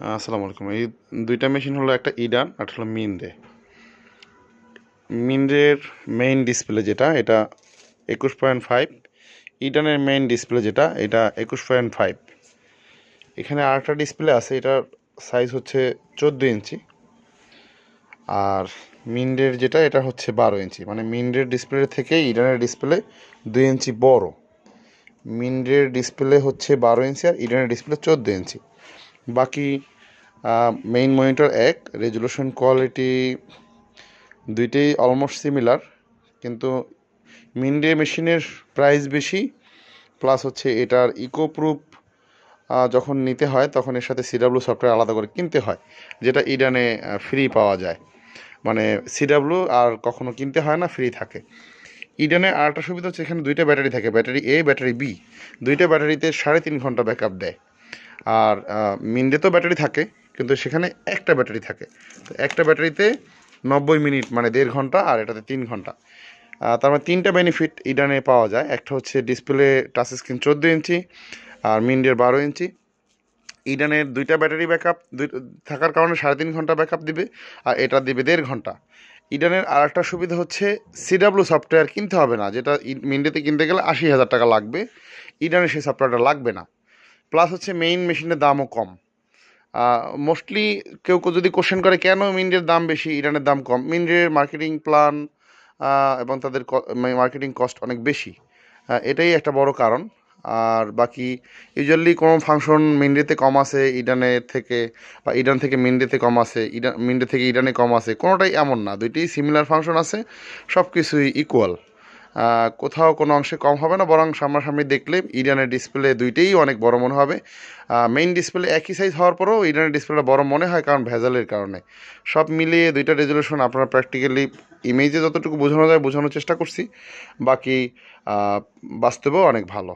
আসসালামু আলাইকুম। এই দুইটা মেশিন হলো একটা ইডান আর হলো মিনরে মিনরের মেইন ডিসপ্লে যেটা, এটা একুশ পয়েন্ট ফাইভ ইডানের মেইন ডিসপ্লে যেটা, এটা একুশ পয়েন্ট ফাইভ এখানে আরেকটা ডিসপ্লে আছে, এটার সাইজ হচ্ছে চোদ্দ ইঞ্চি। আর মিনরের যেটা, এটা হচ্ছে বারো ইঞ্চি। মানে মিনরের ডিসপ্লে থেকে ইডানের ডিসপ্লে দুই ইঞ্চি বড়। মিনরের ডিসপ্লে হচ্ছে বারো ইঞ্চি আর ইডানের ডিসপ্লে চোদ্দ ইঞ্চি। বাকি মেইন মনিটর এক রেজুলেশন কোয়ালিটি দুইটাই অলমোস্ট সিমিলার কিন্তু মিনডে মেশিনের প্রাইস বেশি প্লাস হচ্ছে এটার ইকো প্রুফ যখন নিতে হয়, তখন এর সাথে সিডাব্লু সফটওয়্যার আলাদা করে কিনতে হয়, যেটা ইডানে ফ্রি পাওয়া যায়। মানে সিডাব্লু আর কখনো কিনতে হয় না ফ্রি থাকে। ইডেনের আরেকটা সুবিধা হচ্ছে, এখানে দুইটা ব্যাটারি থাকে ব্যাটারি এ ব্যাটারি বি দুইটা ব্যাটারিতে সাড়ে তিন ঘণ্টা ব্যাকআপ দেয়। আর মিন্ডেতেও ব্যাটারি থাকে, কিন্তু সেখানে একটা ব্যাটারি থাকে। তো একটা ব্যাটারিতে নব্বই মিনিট মানে দেড় ঘণ্টা, আর এটাতে তিন ঘণ্টা। তার মানে তিনটা বেনিফিট ইডানে পাওয়া যায়। একটা হচ্ছে ডিসপ্লে টাচ স্ক্রিন চোদ্দ ইঞ্চি আর মিন্ডের বারো ইঞ্চি ইডানের দুইটা ব্যাটারি ব্যাকআপ থাকার কারণে সাড়ে তিন ঘণ্টা ব্যাকআপ দিবে, আর এটা দিবে দেড় ঘণ্টা। ইডানের আর একটা সুবিধা হচ্ছে সিডাব্লু সফটওয়্যার কিনতে হবে না, যেটা মিন্ডেতে কিনতে গেলে আশি হাজার টাকা লাগবে। ইডানের সেই সফটওয়্যারটা লাগবে না। প্লাস হচ্ছে মেইন মেশিনের দামও কম। মোস্টলি কেউ কেউ যদি কোশ্চেন করে, কেন মিন্ডের দাম বেশি, ইরানের দাম কম? মিন্ডের মার্কেটিং প্ল্যান এবং তাদের মার্কেটিং কস্ট অনেক বেশি। এটাই একটা বড় কারণ। আর বাকি ইউজুয়ালি কোনো ফাংশন মিন্ডেতে কম আছে ইডানের থেকে, বা ইডান থেকে মিন্ডেতে কম আছে ইডান মিন্ডে থেকে ইডানে কম আছে কোনোটাই এমন না। দুইটাই সিমিলার ফাংশন আছে সব কিছুই ইকুয়াল কোথাও কোনো অংশে কম হবে না, বরং সামনাসামনি দেখলে ইরানের ডিসপ্লে দুইটাই অনেক বড় মনে হবে। মেইন ডিসপ্লে একই সাইজ হওয়ার পরেও ইরানের ডিসপ্লেটা বড় মনে হয় কারণ ভেজালের কারণে। সব মিলিয়ে দুইটা রেজলিউশন আপনারা প্র্যাকটিক্যালি ইমেজে যতটুকু বোঝানো যায় বোঝানোর চেষ্টা করছি। বাকি বাস্তবেও অনেক ভালো।